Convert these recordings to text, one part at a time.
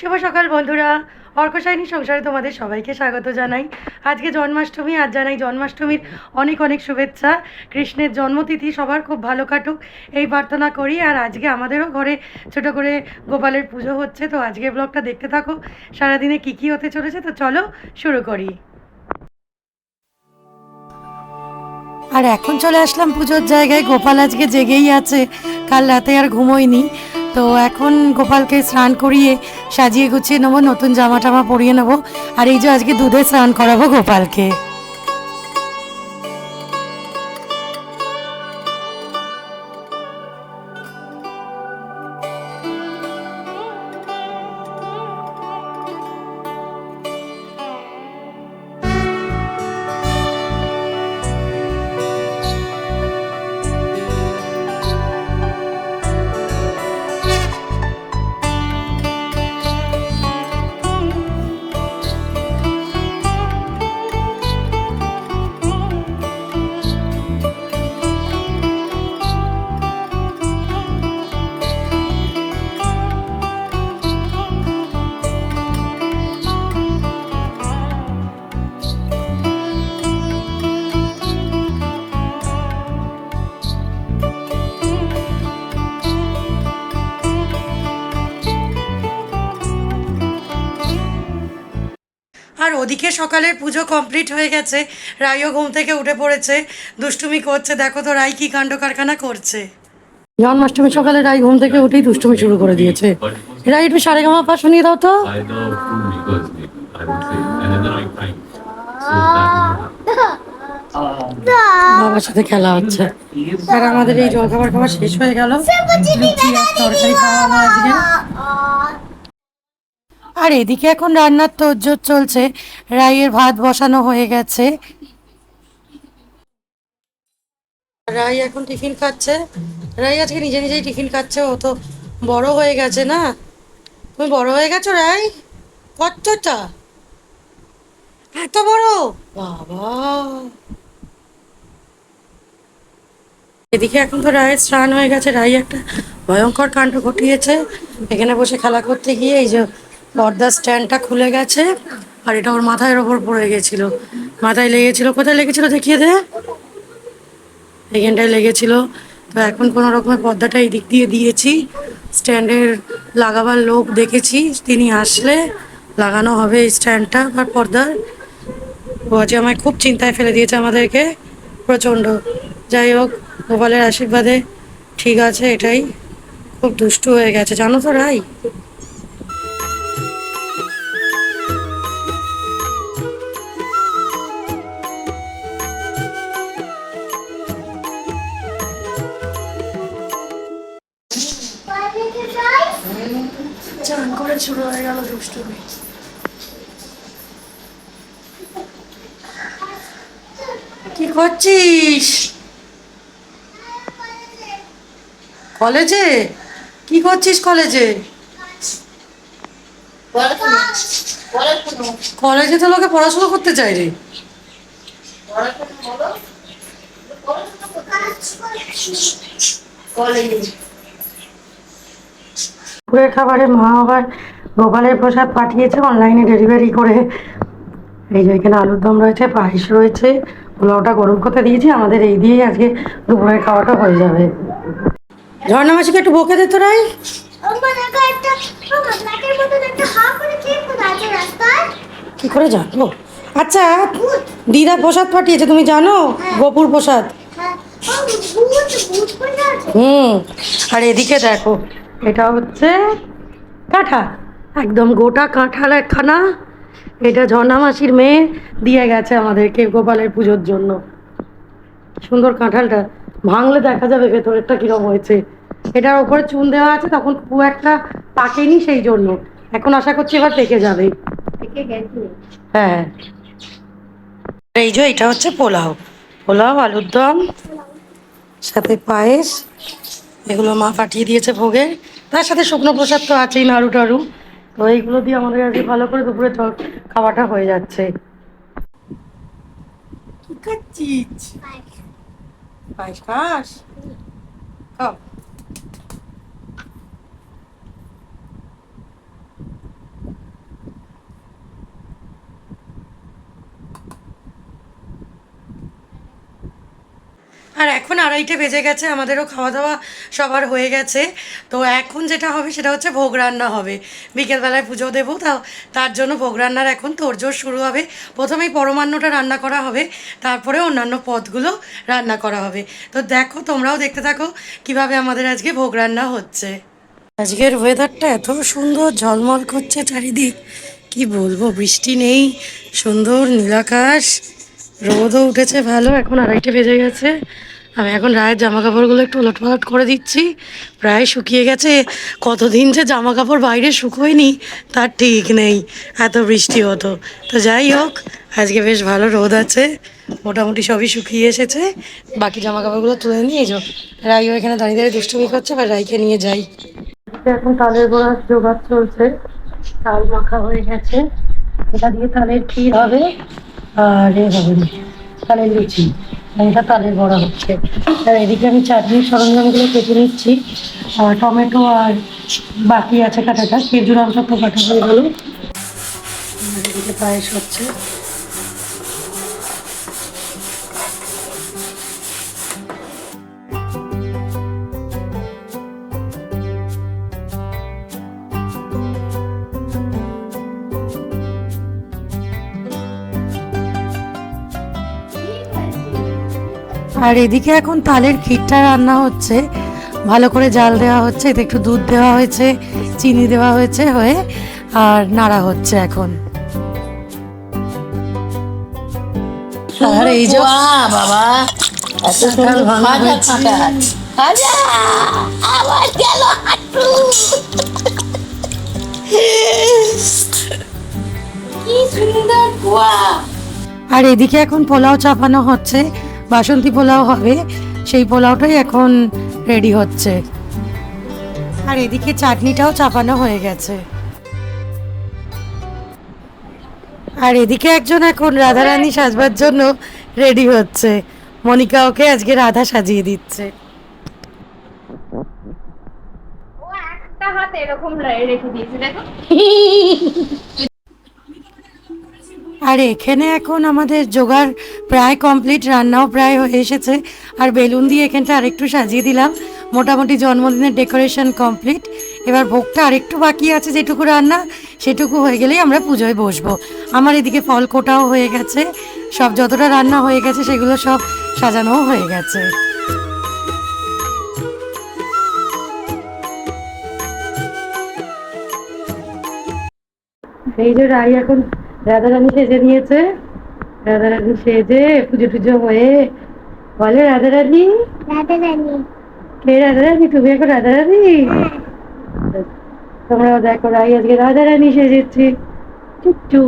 শুভ সকাল, বন্ধুরা। অর্কশাইনী সংসারে তোমাদের সবাইকে স্বাগত জানাই। আজকে জন্মাষ্টমী, আজ জানাই জন্মাষ্টমীর অনেক অনেক শুভেচ্ছা। কৃষ্ণের জন্মতিথি সবার খুব ভালো কাটুক, এই প্রার্থনা করি। আর আজকে আমাদেরও ঘরে ছোট করে গোপালের পুজো হচ্ছে, তো আজকে ব্লগটা দেখতে থাকো। সারাদিনে কী কী হতে চলেছে, তো চলো শুরু করি। আর এখন চলে আসলাম পুজোর জায়গায়। গোপাল আজকে জেগেই আছে, কাল রাতে আর ঘুমোয়নি। তো এখন গোপালকে স্নান করিয়ে সাজিয়ে গুছিয়ে নেব, নতুন জামা টামা পরিয়ে নেব। আর এই যে আজকে দুধে স্নান করাবো গোপালকে। ওদিকে সকালের পুজো কমপ্লিট হয়ে গেছে। রাইও ঘুম থেকে উঠে পড়েছে। দুষ্টুমি করছে। দেখো তো রাই কি কাণ্ড কারখানা করছে। জন্মাষ্টমী সকালে রাই ঘুম থেকে উঠেই দুষ্টুমি শুরু করে দিয়েছে। রাই একটু সারে গামা পা শুনিয়ে দাও তো। বাবার সাথে খেলা হচ্ছে। আর আমাদের এই জলখাবার খাবার শেষ হয়ে গেল। তরকারি খাওয়া আজকে। আর এদিকে এখন রান্নার তোজ্জোর চলছে। রাইয়ের ভাত বসানো হয়ে গেছে। রাই এখন টিফিন খাচ্ছে। রাই আজকে নিজে নিজেই টিফিন খাচ্ছে, ও তো বড় হয়ে গেছে না। তুমি বড় হয়ে গেছো, রাই? কতটা এত বড়? বাবা। এদিকে এখন তো রায়ের স্নান হয়ে গেছে। রাই একটা ভয়ঙ্কর কাণ্ড ঘটিয়েছে। এখানে বসে খেলা করতে গিয়ে এই যে পর্দার স্ট্যান্ডটা খুলে গেছে আর এটা ওর মাথার ওপর পড়ে গেছিল। মাথায় লেগেছিল। কোথায় লেগেছিল দেখিয়ে দে। এখানটায় লেগেছিল। তো এখন কোনো রকমের পর্দাটা এই দিক দিয়ে দিয়েছি। স্ট্যান্ডের লাগাবার লোক দেখেছি, তিনি আসলে লাগানো হবে এই স্ট্যান্ডটা আর পর্দার ও আজকে আমায় খুব চিন্তায় ফেলে দিয়েছে আমাদেরকে, প্রচণ্ড। যাই হোক, গোপালের আশীর্বাদে ঠিক আছে এটাই। খুব দুষ্টু হয়ে গেছে। জানো তো রাই চান করে শুরু হয়ে গেল দুষ্টুমি কি করছিস? কলেজে? কি করছিস কলেজে? কলেজে তো লোকে পড়াশোনা করতে চাই। রে দুপুরের খাবারে মা আবার গোপালের প্রসাদ পাঠিয়েছে অনলাইনে ডেলিভারি করে। এই যে এখানে আলুর দম রয়েছে পায়েস রয়েছে পোলাওটা গরম করতে দিয়েছি আমাদের এই দিয়েই আজকে দুপুরের খাওয়াটা হয়ে যাবে। ঝর্ণা মাসিকে একটু বকে দে তো রাই আমার একা একটা আমার ব্ল্যাকের মতন একটা হাফ করে কে করে জানব? আচ্ছা দিদা প্রসাদ পাঠিয়েছে তুমি জানো? গোপুর প্রসাদ। হ্যাঁ। হুম। আর এদিকে দেখো এটা হচ্ছে কাঁঠাল একদম গোটা কাঁঠাল একখানা। এটা ঝর্ণা মাসির মেয়ে দিয়ে গেছে আমাদেরকে গোপালের পুজোর জন্য। সুন্দর কাঁঠালটা। ভাঙলে দেখা যাবে ভেতরেরটা কিরম হয়েছে। এটার ওপরে চুন দেওয়া আছে তখন খুব একটা পাকেনি সেই জন্য। এখন আশা করছি এবার পেকে যাবে। হ্যাঁ। এই যে এটা হচ্ছে পোলাও। পোলাও আলুর দম সাথে পায়েস। এগুলো মা পাঠিয়ে দিয়েছে ভোগে। তার সাথে শুকনো প্রসাদ তো আছেই নাড়ু টাড়ু। তো এইগুলো দিয়ে আমাদের আজকে ভালো করে দুপুরে খাওয়াটা হয়ে যাচ্ছে। কি খাচ্ছিস? পায়েস খাস? খাও। আর এখন আড়াইটে বেজে গেছে, আমাদেরও খাওয়া দাওয়া সবার হয়ে গেছে। তো এখন যেটা হবে সেটা হচ্ছে ভোগ রান্না হবে। বিকেলবেলায় পুজো দেবো তা তার জন্য ভোগ রান্নার এখন তোড়জোড় শুরু হবে। প্রথমেই পরমান্নটা রান্না করা হবে, তারপরে অন্যান্য পদগুলো রান্না করা হবে। তো দেখো, তোমরাও দেখতে থাকো কীভাবে আমাদের আজকে ভোগ রান্না হচ্ছে। আজকের ওয়েদারটা এত সুন্দর, ঝলমল করছে চারিদিক। কি বলব, বৃষ্টি নেই, সুন্দর নীলাকাশ। রোদও উঠেছে, ভালো। এখন আড়াইটে বেজে গেছে। আমি এখন রায়ের জামা কাপড়গুলো একটু ওলট পালট করে দিচ্ছি। প্রায় শুকিয়ে গেছে। কতদিন যে জামা কাপড় বাইরে শুকোয়নি, তার ঠিক নেই। এত বৃষ্টি হতো। তো যাই হোক, আজকে বেশ ভালো রোদ আছে। মোটামুটি সবই শুকিয়ে এসেছে। বাকি জামা কাপড়গুলো তুলে নিয়ে যাও রাইও এখানে দাঁড়িয়ে দাঁড়িয়ে দুষ্টুমি করছে বা রাইকে নিয়ে যাই। এখন তালের গোড়া জোগাড় চলছে। তাল মাখা হয়ে গেছে। এটা দিয়ে তালের ক্ষীর হবে। আর এ হবে তালের লুচি এটা তালের বড়া হচ্ছে। আর এদিকে আমি চাটনির সরঞ্জামগুলো কেটে নিচ্ছি। আর টমেটো আর বাকি আছে কাটাটা খেজুর অংশ তো কাটা হয়ে গেল এদিকে পায়েস হচ্ছে। আর এদিকে এখন তালের ক্ষীরটা রান্না হচ্ছে। ভালো করে জাল দেওয়া হচ্ছে এতে একটু দুধ দেওয়া হয়েছে চিনি দেওয়া হয়েছে হয়ে আর নাড়া হচ্ছে এখন। আর এই যে বাবা এত সুন্দর সুন্দর ভাজা খাজা চিনি। খাজা আবার গেল হাঁটু। কি সুন্দর আর এদিকে এখন পোলাও চাপানো হচ্ছে। বাসন্তী পোলাও হবে সেই পোলাওটাই এখন রেডি হচ্ছে। আর এদিকে চাটনিটাও চাপানো হয়ে গেছে। আর এদিকে একজন এখন রাধারানী সাজবার জন্য রেডি হচ্ছে। মনিকা ওকে আজকে রাধা সাজিয়ে দিচ্ছে। ও একটা হাত এরকম রেখে দিয়েছে দেখো। আর এখানে এখন আমাদের জোগাড় প্রায় কমপ্লিট, রান্নাও প্রায় হয়ে এসেছে। আর বেলুন দিয়ে এখানটা আরেকটু সাজিয়ে দিলাম। মোটামুটি জন্মদিনের ডেকোরেশন কমপ্লিট। এবার ভোগটা আরেকটু বাকি আছে, যেটুকু রান্না, সেটুকু হয়ে গেলেই আমরা পুজোয় বসবো। আমার এদিকে ফল কোটাও হয়ে গেছে। সব যতটা রান্না হয়ে গেছে, সেগুলো সব সাজানোও হয়ে গেছে। এই যে রাই এখন রাধারানী সেজে নিয়েছে। রাধারানী সেজে পুজো টুজো হয়ে বলে রাধারানী? রাধা রানী কে রাধারানী? তুমি এখন রাধারানী? তোমরাও দেখো রাই আজকে রাধারানী সেজেছি। চুপচু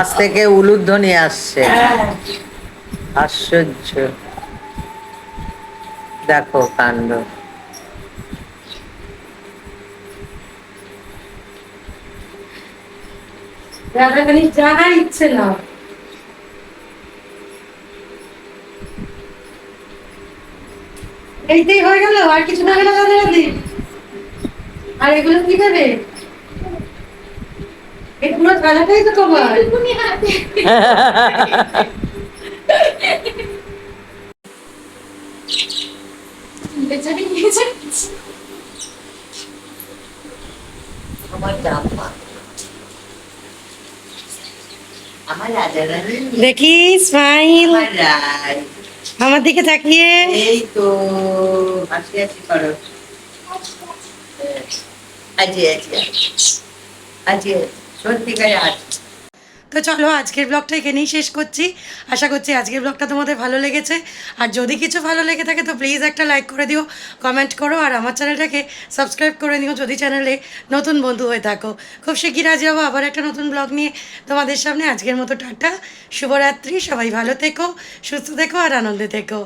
ওপাশ থেকে উলুধ্বনি আসছে। আশ্চর্য। দেখো কাণ্ড। জানা ইচ্ছে না এইটাই হয়ে গেল, আর কিছু না গেল আর এগুলো কি দেবে এই পুরো থালাটাই তো তোমার তুমি হাতে বেচারি নিয়ে যাচ্ছে আমার জামা আমার রাজা রানী দেখি স্মাইল আমার রায় আমার দিকে তাকিয়ে এই তো হাসি হাসি করো আজি আজি আজি তো চলো, আজকের ব্লগটা এখানেই শেষ করছি। আশা করছি আজকের ব্লগটা তোমাদের ভালো লেগেছে। আর যদি কিছু ভালো লেগে থাকে, তো প্লিজ একটা লাইক করে দিও কমেন্ট করো, আর আমার চ্যানেলটাকে সাবস্ক্রাইব করে নিও যদি চ্যানেলে নতুন বন্ধু হয়ে থাকো। খুব শিগগির আজ যাব আবার একটা নতুন ব্লগ নিয়ে তোমাদের সামনে। আজকের মতো টাটা, শুভরাত্রি, সবাই ভালো থেকো, সুস্থ থেকো, আর আনন্দে থেকো।